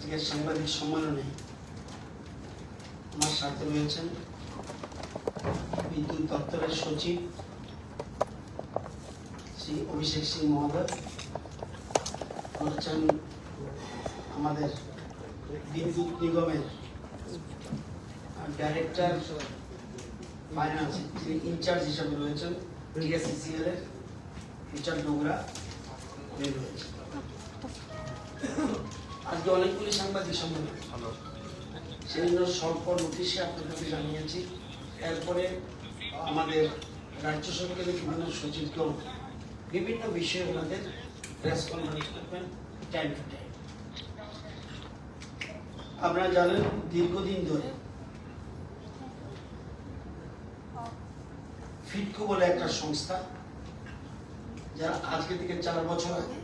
আজকের সাংবাদিক সম্মেলনে আমার সাথে রয়েছেন বিদ্যুৎ দপ্তরের সচিব শ্রী অভিষেক সিং মহোদয়। রয়েছেন আমাদের বিদ্যুৎ নিগমের ডাইরেক্টর ফাইন্যান্স যিনি ইনচার্জ হিসাবে রয়েছেন ডিএসসিসিএল এর, রিচার্ড ডোগরা রয়েছেন। আজকে অনেকগুলি সাংবাদিক সম্মেলন। সেই জন্য স্বল্প নোটিশে আপনাদেরকে জানিয়েছি। এরপরে আমাদের রাজ্য সরকারের বিভিন্ন সচিবকেও বিভিন্ন বিষয়ে ওনাদের প্রেস কনফারেন্স করবেন টাইম টু টাইম আপনারা জানেন, দীর্ঘদিন ধরে ফিটকো বলে একটা সংস্থা, যারা আজকে থেকে চার বছর আগে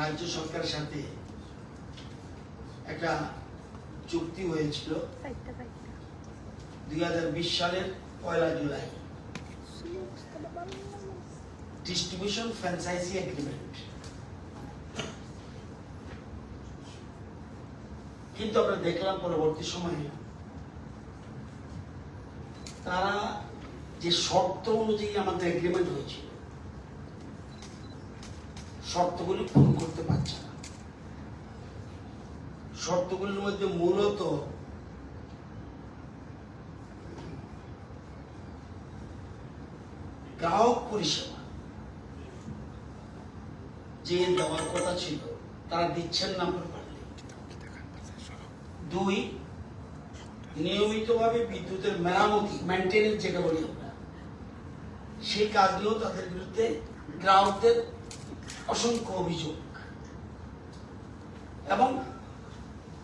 রাজ্য সরকারের সাথে একটা চুক্তি হয়েছিল। দুই হাজার বিশ সালের পয়লা জুলাই। ডিস্ট্রিবিউশন ফ্র্যাঞ্চাইজি এগ্রিমেন্ট কিন্তু আমরা দেখলাম পরবর্তী সময়ে তারা যে শর্ত অনুযায়ী আমাদের এগ্রিমেন্ট হয়েছিল শর্তগুলি পূরণ করতে পারছে না। শর্তগুলির মধ্যে মূলত গ্রাহক পরিষেবা, যে দেওয়ার কথা ছিল, তারা দিচ্ছেন না প্রপারলি দুই, নিয়মিতভাবে বিদ্যুতের মেরামতি মেনটেনেন্স যেটা বলি আমরা, সেই কাজগুলো তাদের বিরুদ্ধে গ্রাহকদের অসংখ্য অভিযোগ। এবং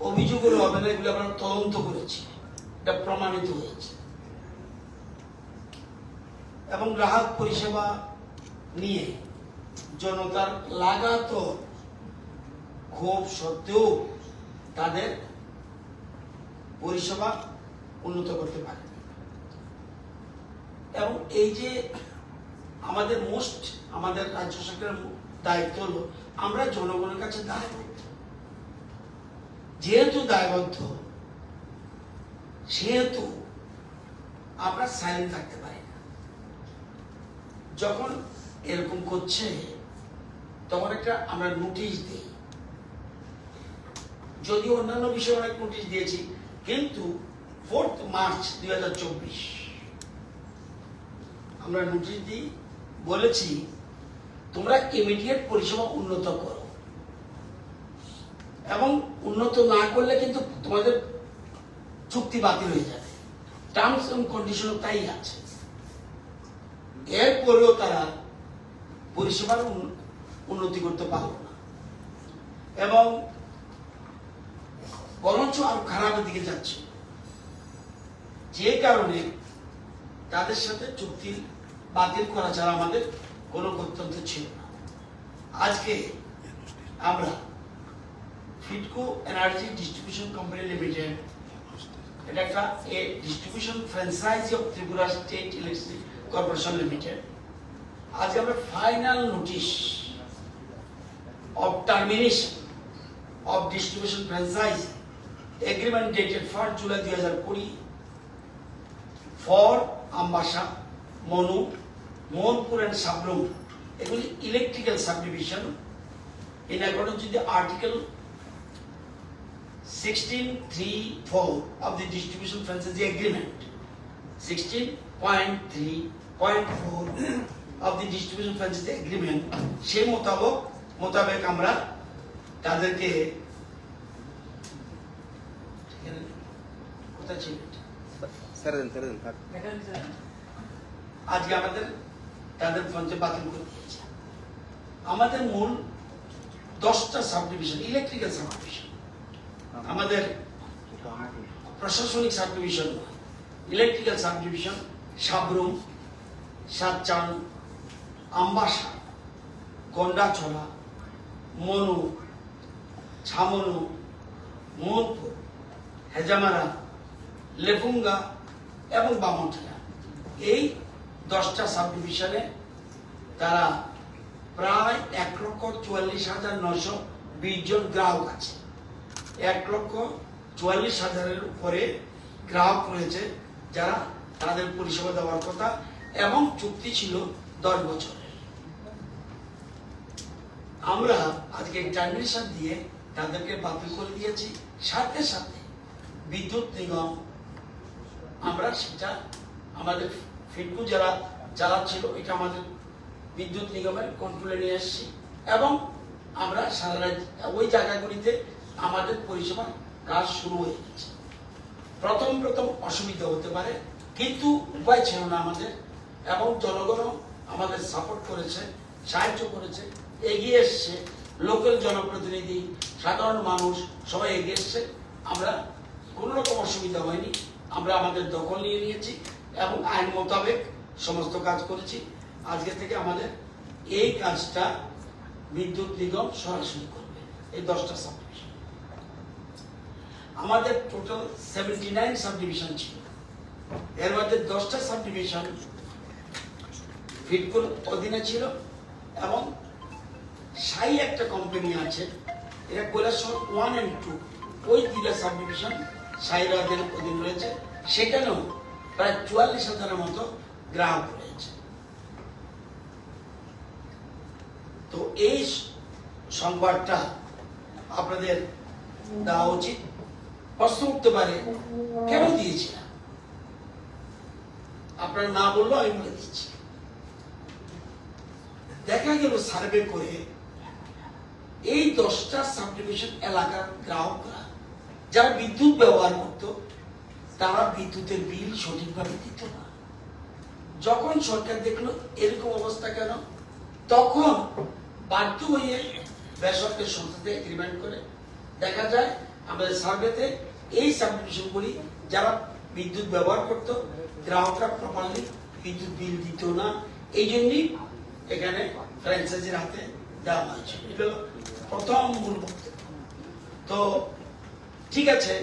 অভিযোগগুলো হবে এগুলো আমরা তদন্ত করেছি। এটা প্রমাণিত হয়েছে। এবং গ্রাহক পরিষেবা নিয়ে জনতার লাগাত ক্ষোভ সত্ত্বেও তাদের পরিষেবা উন্নত করতে পারে এবং এই যে আমাদের মোস্ট আমাদের রাজ্য সরকারের দায়িত্ব হলো, আমরা জনগণের কাছে দায়বদ্ধ। যেহেতু দায়বদ্ধ, সেহেতু আমরা সাইলেন্ট থাকতে পারি না। যখন এরকম করছে, তখন একটা আমরা নোটিশ দিই। যদি অন্যান্য বিষয়ে অনেক নোটিশ দিয়েছি, কিন্তু ফোর্থ মার্চ দুই হাজার চব্বিশ আমরা নোটিশ দিই, বলেছি তোমরা ইমিডিয়েট পরিষেবা উন্নত করো। এবং উন্নত না করলে কিন্তু তোমাদের চুক্তি বাতিল হয়ে যাবে। টার্মস এবং কন্ডিশনও তাই আছে। এরপরেও তারা পরিষেবার উন্নতি করতে পারল না। এবং বরঞ্চ আরও খারাপের দিকে যাচ্ছে। যে কারণে তাদের সাথে চুক্তি বাতিল করা ছাড়া আমাদের কোনো গত্যন্ত ছিল না। আজকে আমরা ফিটকো এনার্জি ডিস্ট্রিবিউশন কোম্পানি লিমিটেড এটা একটা a distribution franchisee of Tripura state electricity corporation limited. আজকে আমরা final notice of termination of distribution franchise agreement dated 1st July 2020 for Ambasha, Monu, মোহনপুরের সাবলুর এগুলি electrical subdivision in according to the article sixteen three four of the distribution franchise agreement sixteen point three point four of the distribution franchise agreement সেই মোতাবক মোতাবেক আমরা তাদেরকে আজকে আমাদের তাদের পঞ্চে বাতিল করে আমাদের মূল দশটা সাবডিভিশন ইলেকট্রিক্যাল সাবডিভিশন। আমাদের প্রশাসনিক সাবডিভিশন ইলেকট্রিক্যাল সাবডিভিশন, সাবরুম, সাতচান, আম্বাসা, গন্ডাছড়া, মনু, ছামনু, মোহনপুর, হেজামারা লেফুঙ্গা এবং বামনঠালা এই দশটা সাব ডিভিশনে তারা প্রায় এক লক্ষ চুয়াল্লিশ হাজার নশো বিশ জন গ্রাহক আছে। এক লক্ষ চুয়াল্লিশ হাজারের উপরে গ্রাহক রয়েছে যারা তাদের পরিষেবা দেওয়ার কথা এবং চুক্তি ছিল দশ বছরের। আমরা আজকে টার্মিনেশন দিয়ে তাদেরকে বাতিল করে দিয়েছি। সাথে সাথে বিদ্যুৎ নিগম, আমরা সেটা আমাদের ফিটকু যারা চালাচ্ছিল এটা আমাদের বিদ্যুৎ নিগমের কন্ট্রোলে নিয়ে এসেছি। এবং আমরা সারা ওই জায়গাগুলিতে আমাদের পরিষেবা কাজ শুরু হয়ে গেছে। প্রথম প্রথম অসুবিধা হতে পারে, কিন্তু উপায় ছিল না আমাদের, এবং জনগণও আমাদের সাপোর্ট করেছে, সাহায্য করেছে, এগিয়ে এসছে। লোকাল জনপ্রতিনিধি, সাধারণ মানুষ, সবাই এগিয়ে এসছে। আমরা কোনো রকম অসুবিধা হয়নি, আমরা আমাদের দখল নিয়ে নিয়েছি। এবং আইন মোতাবেক সমস্ত কাজ করেছি। আজকে থেকে আমাদের এই কাজটা বিদ্যুৎ নিগম সরাসরি করবে, এই দশটা সাবডিভিশন আমাদের টোটাল সেভেন্টি নাইন সাবডিভিশন ছিল। এর মধ্যে দশটা সাবডিভিশন ফিটকুল অধীনে ছিল এবং সাই একটা কোম্পানি আছে, এটা কৈলাসহর ওয়ান অ্যান্ড টু ওই দুইটা সাবডিভিশন সাইরাদের অধীন রয়েছে। সেখানেও প্রায় চুয়াল্লিশ হাজারের মতো গ্রাহক রয়েছে। তো এই সংবাদটা আপনাদের দেওয়া উচিত। প্রশ্ন উঠতে পারে, কেন দিয়েছিলাম? আপনারা না বললেও আমি বলে দিচ্ছি। দেখা গেল সার্ভে করে এই দশটা সাবডিভিশন এলাকার গ্রাহকরা যারা বিদ্যুৎ ব্যবহার করত তারা বিদ্যুতের বিল সঠিকভাবে দিত না। যখন সরকার দেখল এরকম অবস্থা কেন, তখন বাধ্য হয়ে বেসরকারি সংস্থাতে এগ্রিমেন্ট করে। দেখা যায় আমাদের সার্ভেতে এই সাবডিভিশনগুলি যারা বিদ্যুৎ ব্যবহার করত, গ্রাহকরা প্রপারলি বিদ্যুৎ বিল দিত না। এই জন্যই এখানে ফ্র্যাঞ্চাইজির হাতে দেওয়া হয়েছে। এটা প্রথম মূল তো ঠিক আছে,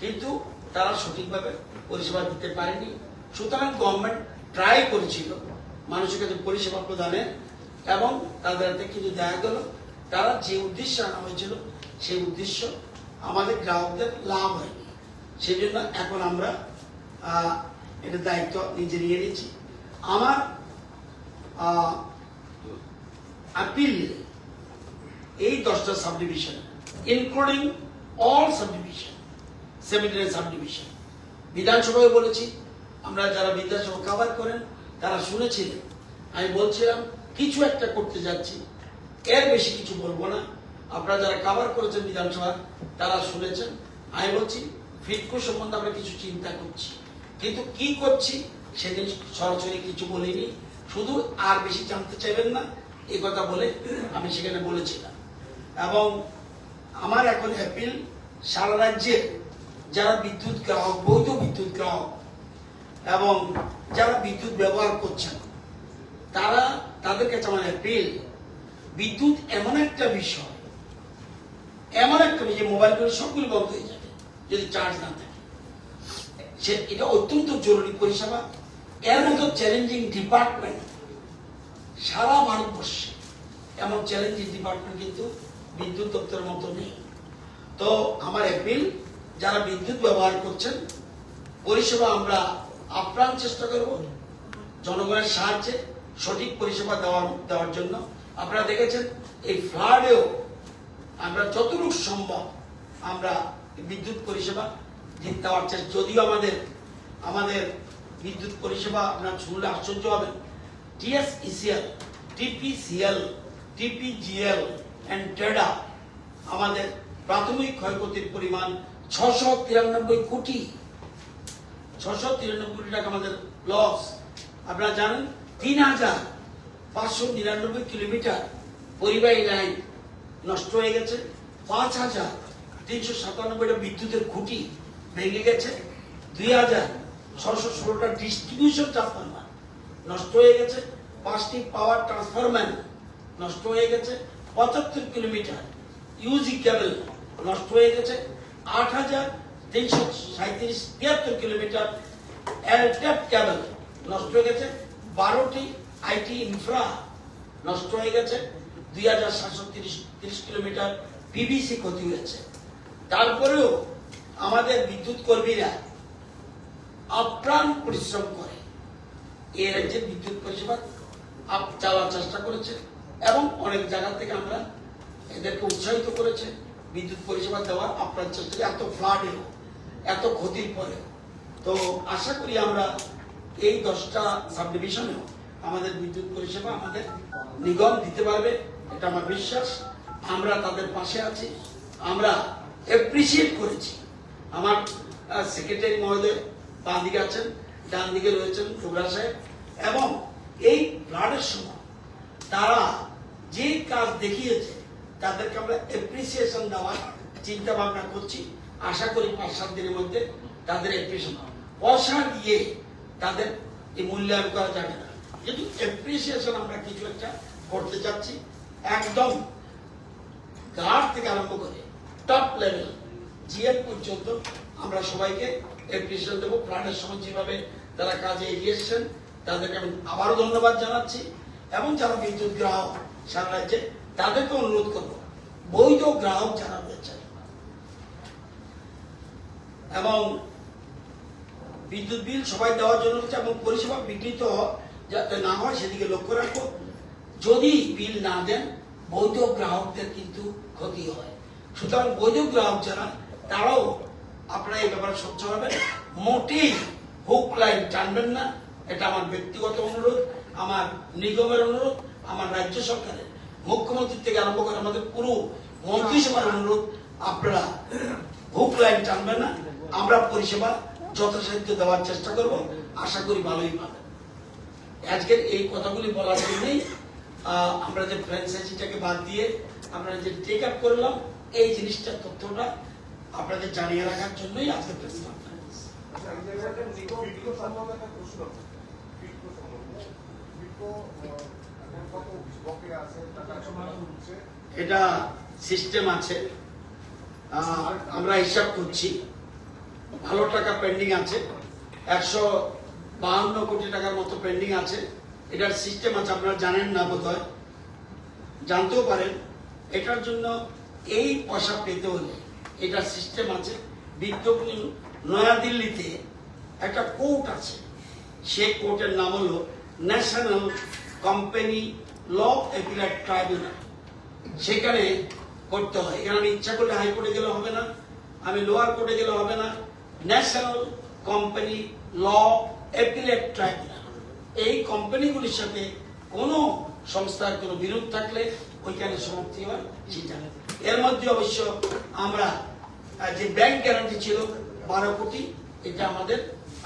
কিন্তু তারা সঠিকভাবে পরিষেবা দিতে পারেনি। সুতরাং গভর্নমেন্ট ট্রাই করেছিল মানুষের কাছে পরিষেবা প্রদানের এবং তাদের হাতে কিন্তু দেখা গেল। তারা যে উদ্দেশ্যে আনা হয়েছিল, সেই উদ্দেশ্য আমাদের গ্রাহকদের লাভ হয়নি। সেই জন্য এখন আমরা এটার দায়িত্ব নিজে নিয়ে নিয়েছি আমার আপিল এই দশটা subdivision including all subdivision seventy subdivision. বিধানসভায় বলেছি, আমরা যারা বিধানসভা কাভার করেন, তারা শুনেছিলেন। আমি বলছিলাম, কিছু একটা করতে যাচ্ছি, এর বেশি কিছু বলব না। আপনারা যারা কাভার করেছেন বিধানসভা, তারা শুনেছেন। আমি বলছি, ফিটকো সম্বন্ধে আমরা কিছু চিন্তা করছি। কিন্তু কি করছি, সেদিন সরাসরি কিছু বলিনি। শুধু আর বেশি জানতে চাইবেন না এই কথা বলে আমি সেখানে বলেছিলাম। এবং আমার এখন অ্যাপিল সারা রাজ্যের যারা বিদ্যুৎ গ্রাহক, বৈধ বিদ্যুৎ গ্রাহক, এবং যারা বিদ্যুৎ ব্যবহার করছেন, তারা তাদের কাছে আমার অ্যাপিল বিদ্যুৎ এমন একটা বিষয়, এমন একটা বিষয় মোবাইলগুলো সবগুলো বন্ধ হয়ে যাবে, যদি চার্জ না থাকে। সে, এটা অত্যন্ত জরুরি পরিষেবা। এর মতো চ্যালেঞ্জিং ডিপার্টমেন্ট সারা ভারতবর্ষে এমন চ্যালেঞ্জিং ডিপার্টমেন্ট কিন্তু বিদ্যুৎ দপ্তরের মতো নেই। তো আমার অ্যাপিল যারা বিদ্যুৎ ব্যবহার করছেন, পরিষেবা আমরা আপ্রাণ চেষ্টা করব। জনগণের সাহায্যে সঠিক পরিষেবা দেওয়ার দেওয়ার জন্য। আপনারা দেখেছেন, এই ফ্লাডেও আমরা যতটুকু সম্ভব আমরা বিদ্যুৎ পরিষেবা দেওয়ার চেষ্টা যদিও আমাদের আমাদের বিদ্যুৎ পরিষেবা আপনার শুনলে আশ্চর্য হবেন। টিএসইসিএল, টিপিসিএল, টিপিজিএল অ্যান্ড টেডা আমাদের প্রাথমিক ক্ষয়ক্ষতির পরিমাণ ছশো তিরানব্বই কোটি। ছশো তিরানব্বই কোটি টাকা আমাদের লস আপনারা জানেন, তিন হাজার পাঁচশো নিরানব্বই কিলোমিটার পরিবাহী লাইন নষ্ট হয়ে গেছে। পাঁচ হাজার তিনশো সাতানব্বইটা বিদ্যুতের খুঁটি ভেঙে গেছে। দুই হাজার ছশো ষোলোটা ডিস্ট্রিবিউশন ট্রান্সফরমার নষ্ট হয়ে গেছে। পাঁচটি পাওয়ার ট্রান্সফরমার নষ্ট হয়ে গেছে। পঁচাত্তর কিলোমিটার ইউজি কেবল নষ্ট হয়ে গেছে। আট হাজার তিনশো সাঁত্রিশ তিয়াত্তর কিলোমিটার এলটেপ কেবল নষ্ট হয়ে গেছে। বারোটি আইটি ইনফ্রা নষ্ট হয়ে গেছে। দুই হাজার সাতশো তিরিশ তিরিশ কিলোমিটার পিভিসি ক্ষতি হয়েছে। তারপরেও আমাদের বিদ্যুৎ কর্মীরা আপ্রাণ পরিশ্রম করে। এই রাজ্যে বিদ্যুৎ পরিষেবা আপ- চালার চেষ্টা করেছে এবং অনেক জায়গা থেকে আমরা এদেরকে উৎসাহিত করেছে। বিদ্যুৎ পরিষেবা দেওয়ার আপ্রাণ চেষ্টা এত ফ্লাডেও এত ক্ষতির পরে। তো আশা করি আমরা এই দশটা সাব ডিভিশনেও আমাদের বিদ্যুৎ পরিষেবা আমাদের নিগম দিতে পারবে, এটা আমার বিশ্বাস। আমরা তাদের পাশে আছি। আমরা অ্যাপ্রিসিয়েট করেছি। আমার সেক্রেটারি মহোদয় বাঁ দিকে আছেন, ডান দিকে রয়েছেন টুকরা সাহেব। এবং এই ফ্লাডের সময় তারা যে কাজ দেখিয়েছে তাদেরকে আমরা অ্যাপ্রিসিয়েশন দেওয়ার চিন্তা ভাবনা করছি। আশা করি পাঁচ, সাত দিনের মধ্যে তাদের অ্যাপ্রিসিয়েশন পয়সা দিয়ে তাদের এই মূল্যায়ন করা যাবে না। কিন্তু অ্যাপ্রিসিয়েশন আমরা কিছু একটা করতে চাচ্ছি। একদম গার্ড থেকে আরম্ভ করে টপ লেভেল জিএম পর্যন্ত আমরা সবাইকে অ্যাপ্রিসিয়েশন দেবো। প্রাণের সময় যেভাবে তারা কাজে এগিয়ে এসেছেন, তাদেরকে আমি আবারও ধন্যবাদ জানাচ্ছি। এবং যারা বিদ্যুৎ গ্রাহক, সারা রাজ্যে তাদেরকে অনুরোধ করব, বৈধ গ্রাহক যারা রয়েছে। এবং বিদ্যুৎ বিল সবাই দেওয়ার জন্য হচ্ছে এবং পরিষেবা বিঘ্নিত যাতে না হয় সেদিকে লক্ষ্য রাখব যদি বিল না দেন, বৈধ গ্রাহকদের কিন্তু ক্ষতি হয়। সুতরাং বৈধ গ্রাহক যারা, তারাও আপনারা এই ব্যাপারে স্বচ্ছ হবেন। মোটেই হুক লাইন টানবেন না। এটা আমার ব্যক্তিগত অনুরোধ, আমার নিগমের অনুরোধ, আমার রাজ্য সরকারের। মুখ্যমন্ত্রী থেকে আরম্ভ করে আমাদের পুরো মন্ত্রিসভার অনুরোধ আপনারা হুক লাইন টানবেন না। আমরা পরিষেবা যথাসাধ্য দেওয়ার চেষ্টা করব। আশা করি ভালোই পাবেন। আজকের এই কথাগুলি বলার জন্যই আমরা যে ফ্র্যাঞ্চাইজিটাকে বাদ দিয়ে আমরা যে টেক আপ করলাম এই জিনিসটার তথ্যটা আপনাদের জানিয়ে রাখার জন্যই আজকে প্রেস আচ্ছা, একটা প্রশ্ন। আছে। এটা সিস্টেম আছে। আমরা হিসাব করছি। ভালো টাকা পেন্ডিং আছে। একশো বাহান্ন কোটি টাকার মতো পেন্ডিং আছে। এটার সিস্টেম আছে, আপনারা জানেন না বোধ হয় জানতেও পারেন। এটার জন্য এই পয়সা পেতে হলে এটার সিস্টেম আছে। বিজ্ঞপ্তি নয়াদিল্লিতে একটা কোর্ট আছে। সেই কোর্টের নাম হলো national company law appellate tribunal সেখানে করতে হয়। এখানে আমি ইচ্ছা করলে হাইকোর্টে গেলে হবে না। আমি লোয়ার কোর্টে গেলে হবে না। National company law appellate tribunal এই কোম্পানিগুলির সাথে কোনো সংস্থার কোনো বিরোধ থাকলে ওইখানে সমাপ্তি হয় সেটা এর মধ্যে অবশ্য আমরা যে ব্যাংক গ্যারান্টি ছিল, বারো কোটি, এটা আমাদের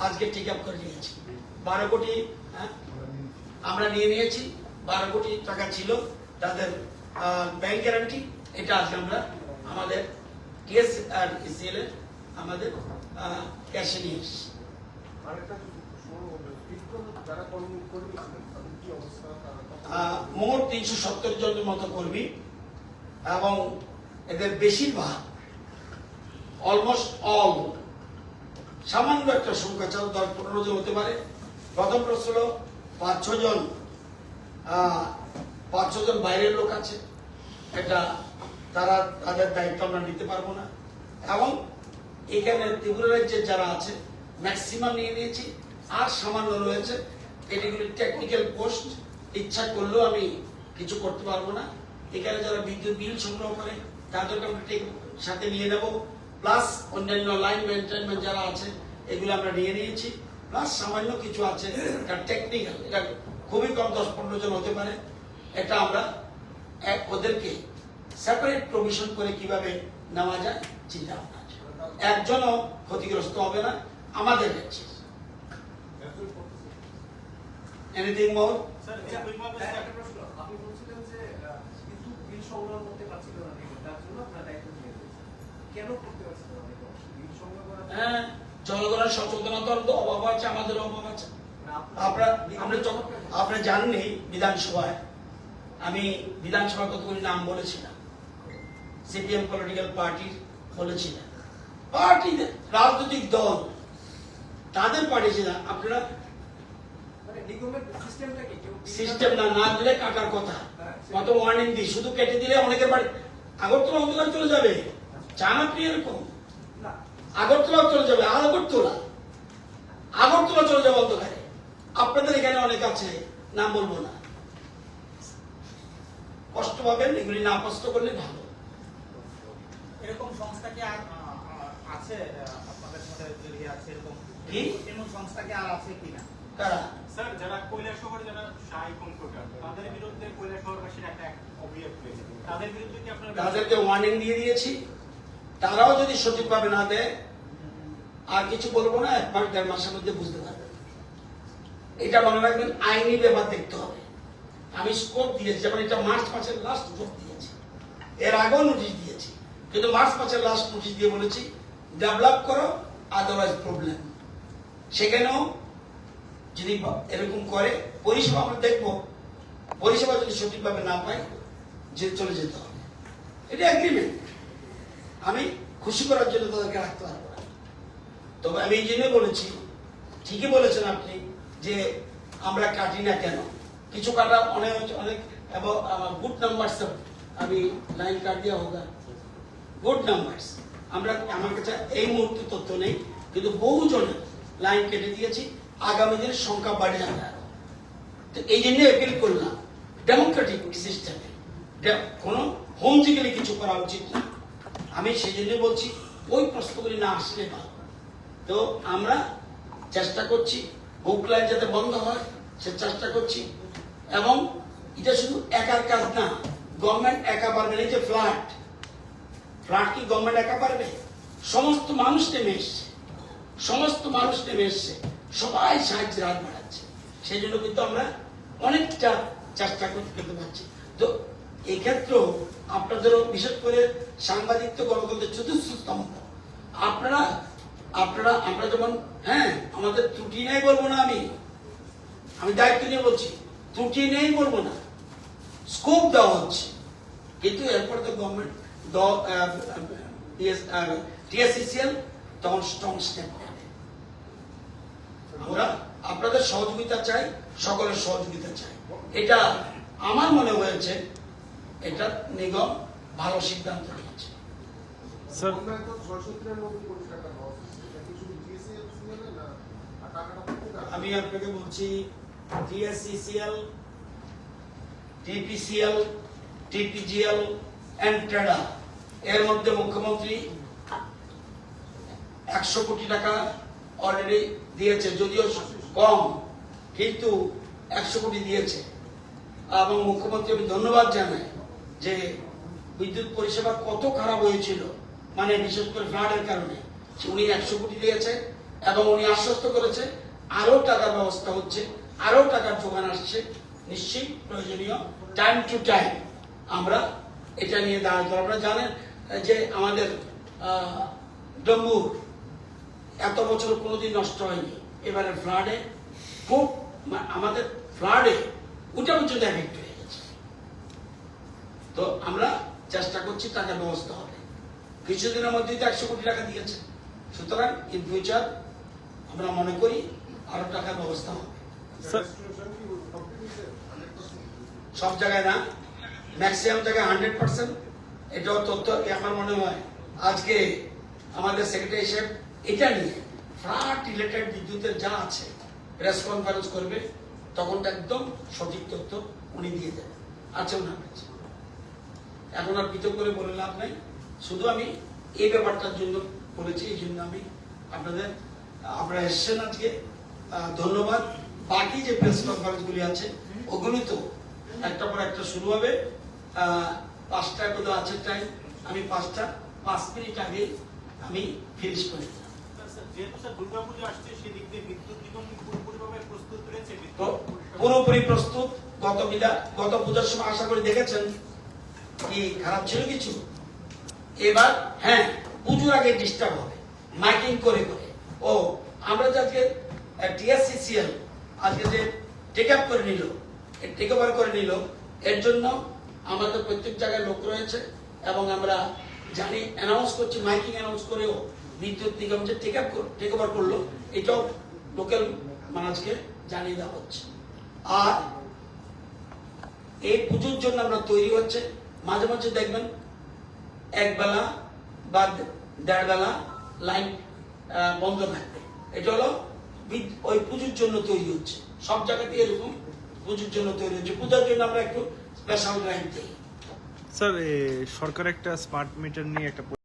আজকে টেক আপ করে নিয়েছি বারো কোটি আমরা নিয়ে নিয়েছি বারো কোটি টাকা ছিল তাদের ব্যাংক গ্যারান্টি এটা আজকে আমরা আমাদের কেস আর ইসিএল এর আমাদের ক্যাশে নিয়ে এসেছি। মোট তিনশো সত্তর জনের মতো কর্মী এবং এদের বেশিরভাগ অলমোস্ট অল সামান্য একটা সংখ্যা চাও দশ পনেরো জন হতে পারে। প্রথম প্রশ্ন পাঁচ ছজন পাঁচ ছজন বাইরের লোক আছে। এটা তারা, তাদের দায়িত্ব আমরা নিতে পারব না। এবং এখানে ত্রিপুরা রাজ্যের যারা আছে ম্যাক্সিমাম নিয়ে নিয়েছি, আর সামান্য রয়েছে। এটিগুলি টেকনিক্যাল পোস্ট ইচ্ছা করলেও আমি কিছু করতে পারব না। এখানে যারা বিদ্যুৎ বিল সংগ্রহ করে, তাদেরকে আমরা সাথে নিয়ে নেব। প্লাস অন্যান্য লাইন মেনটেনমেন্ট যারা আছে, এগুলো আমরা নিয়ে নিয়েছি। প্লাস সামান্য কিছু আছে এটা টেকনিক্যাল এটা খুবই কম দশ পনেরো জন হতে পারে এটা আমরা এক ওদেরকে সেপারেট প্রভিশন করে কীভাবে নেওয়া যায় চিন্তা ভাবনা আছে। একজনও ক্ষতিগ্রস্ত হবে না আমাদের রাজ্যে একজন করতেছে। এনিথিং মোর স্যার, একটা প্রশ্ন। আপনি বলছিলেন যে আহ, বিল সংগ্রহ করতে পারছিল না তার জন্য আপনারা দায়িত্ব নিয়ে কেন করতে পারছিল না বিল সংগ্রহ করার হ্যাঁ জনগণের সচেতনতার তো অভাব আছে আমাদের অভাব আছে। আপনারা আপনি জাননি বিধানসভায় আমি বিধানসভা কতগুলি নাম বলেছিলাম সিপিএম পলিটিক্যাল পার্টির বলেছিলাম পার্টি রাজনৈতিক দল তাদের পাঠিয়েছিলাম আপনারা মানে সিস্টেম না না দিলে কাটার কথা। কত ওয়ার্নিং দিই। শুধু কেটে দিলে অনেকের বাড়ি আগরতলা অন্ধকার চলে যাবে। চান আপনি এরকম। আগরতলা চলে যাবে আগরতলা। আগরতলা চলে যাবে অন্ধকারে। আপনাদের এখানে অনেক আছে নাম বলব না। কষ্ট পাবেন এগুলি না কষ্ট করলে ভালো। এরকম সংস্থা কি আর আছে আপনাদের সাথে জড়িয়ে আছে এরকম? কি? এমন সংস্থা কি আর আছে কিনা? তারা স্যার যারা কৈলাসহরে যারা শাহী কম্পিউটার তাদের বিরুদ্ধে কৈলাসহরবাসীর একটা অভিযোগ তাদের বিরুদ্ধে কি আপনারা তাদেরকে ওয়ার্নিং দিয়ে দিয়েছি। তারাও যদি সঠিকভাবে না দেয়, আর কিছু বলব না, এক মাস, দেড় মাসের মধ্যে বুঝতে পারবেন এটা মনে রাখবেন, আইনি ব্যাপার দেখতে হবে। আমি স্কোপ দিয়েছি, যেমন এটা মার্চ মাসের লাস্ট স্কোপ দিয়েছি। এর আগেও নোটিশ দিয়েছি। কিন্তু মার্চ মাসের লাস্ট নোটিশ দিয়ে বলেছি ডেভেলপ করো আদারওয়াইজ প্রবলেম সেখানেও যদি এরকম করে, পরিষেবা আমরা দেখব। পরিষেবা যদি সঠিকভাবে না পাই যে চলে যেতে হবে। এটা এগ্রিমেন্ট আমি খুশি করার জন্য তাদেরকে রাখতে পারব না তবে আমি এই জন্য বলেছি, ঠিকই বলেছেন আপনি যে আমরা কাটি না কেন। কিছু কাটা অনেক অনেক, এবং গুড নাম্বারস আমি লাইন কাট দেওয়া হোক গুড নাম্বারস আমরা আমার কাছে এই মুহূর্তে তথ্য নেই, কিন্তু বহু জনের লাইন কেটে দিয়েছি, আগামী দিনের সংখ্যা বাড়ে যাবে। তো এই জন্য অ্যাপিল করলাম ডেমোক্রেটিক সিস্টেমে কোনো হোমজিক্যালি কিছু করা উচিত না। আমি সেই জন্য বলছি, ওই প্রশ্নগুলি না আসলে ভালো তো আমরা চেষ্টা করছি বুক লাইন যাতে বন্ধ হয়, সে চেষ্টা করছি। এবং এটা শুধু একার কাজ না গভর্নমেন্ট একা পারবে না যে ফ্ল্যাট ফ্ল্যাট কি গভর্নমেন্ট একা পারবে? সমস্ত মানুষ নেমে এসছে। সমস্ত মানুষ নেমে এসছে। সবাই সাহায্যের হাত বাড়াচ্ছে। সেই জন্য কিন্তু আমরা অনেকটা চেষ্টা করতে পারছি। তো এক্ষেত্রেও আপনাদেরও বিশেষ করে সাংবাদিক গণতন্ত্রের চতুর্থ স্তম্ভ। আপনারা আপনারা, আমরা যেমন হ্যাঁ আমাদের ত্রুটি নেই বলব না আমি। আমি দায়িত্ব নিয়ে বলছি, ত্রুটি নেই বলব না। স্কোপ দেওয়া হচ্ছে। কিন্তু এরপর তো গভর্নমেন্ট টিএসসিসিএল তখন স্ট্রং স্টেপ নেবে। আমরা আপনাদের সহযোগিতা চাই, সকলের সহযোগিতা চাই। এটা আমার মনে হয়েছে এটা নিগম ভালো সিদ্ধান্ত নিয়েছে। আমি আপনাকে বলছি টিএসসিসিএল টিপিসিএল টিপিজিএল এন্ড ট্রেডা এর মধ্যে মুখ্যমন্ত্রী একশো কোটি টাকা অলরেডি দিয়েছে যদিও কম কিন্তু একশো কোটি দিয়েছে। এবং মুখ্যমন্ত্রী আমি ধন্যবাদ জানাই। যে বিদ্যুৎ পরিষেবা কত খারাপ হয়েছিল মানে বিশেষ করে ফ্লাডের কারণে উনি একশো কোটি দিয়েছে এবং উনি আশ্বস্ত করেছে আরও টাকার ব্যবস্থা হচ্ছে আরও টাকার যোগান আসছে নিশ্চয়ই প্রয়োজনীয় টাইম টু টাইম আমরা এটা নিয়ে দাঁড়াতে আপনারা জানেন যে আমাদের আহ, ডম্বুর এত বছর কোনোদিন নষ্ট হয়নি। এবারে ফ্লাডে খুব আমাদের ফ্লাডে ওটা পর্যন্ত এফেক্ট হয়ে তো আমরা চেষ্টা করছি টাকার ব্যবস্থা হবে। কিছুদিনের মধ্যেই তো একশো কোটি টাকা দিয়েছে। সুতরাং ইন ফিউচার আমরা মনে করি আরও টাকার ব্যবস্থা হবে। রেস্টোরেশন কি কমপ্লিট হয়েছে 100% সব জায়গায় না। ম্যাক্সিমাম জায়গায় হান্ড্রেড পার্সেন্ট এটাও তথ্য কি আমার মনে হয়? আজকে আমাদের সেক্রেটারি সাহেব এটা নিয়ে ফ্লাড রিলেটেড বিদ্যুতের যা আছে প্রেস কনফারেন্স করবে তখন একদম সঠিক তথ্য উনি দিয়ে দেবেন। আছে ওনার কাছে। এখন আর পৃথক করে বলে লাভ নাই। শুধু আমি এই ব্যাপারটার জন্য বলেছি এই জন্য আমি আপনাদের আপনারা এসছেন আজকে। ধন্যবাদ। বাকি যে প্রেস কনফারেন্সগুলি আছে ওগুলি তো একটা পর একটা শুরু হবে। পাঁচটায় বোধহয় আছে টাইম আমি পাঁচটা পাঁচ মিনিট আগে আমি ফিনিশ করে পুরোপুরি প্রস্তুত। গত বিদা গত পূজার সময় আশা করি দেখেছেন কি খারাপ ছিল কিছু? এবার হ্যাঁ পুজোর আগে ডিস্টার্ব হবে। মাইকিং করে করে। ও, আমরা যে আজকে টিএসসিসিএল আজকে যে টেক আপ করে নিল টেক ওভার করে নিল, এর জন্য আমাদের প্রত্যেক জায়গায় লোক রয়েছে এবং আমরা জানি অ্যানাউন্স করছি মাইকিং অ্যানাউন্স করেও বিদ্যুৎ নিগম যে টেক আপ টেক ওভার করল, এটাও লোকাল মানুষকে জানিয়ে দেওয়া হচ্ছে। আর এই পুজোর জন্য আমরা তৈরি হচ্ছে মাঝে মাঝে দেখবেন এক বেলা বা দেড় বেলা লাইন বন্ধ থাকবে। এটা হলো ওই পুজোর জন্য তৈরি হচ্ছে। সব জায়গাতে এরকম পুজোর জন্য তৈরি হচ্ছে। পূজার জন্য আমরা একটু স্পেশাল লাইন দিই স্যার সরকার একটা স্মার্ট মিটার নিয়ে একটা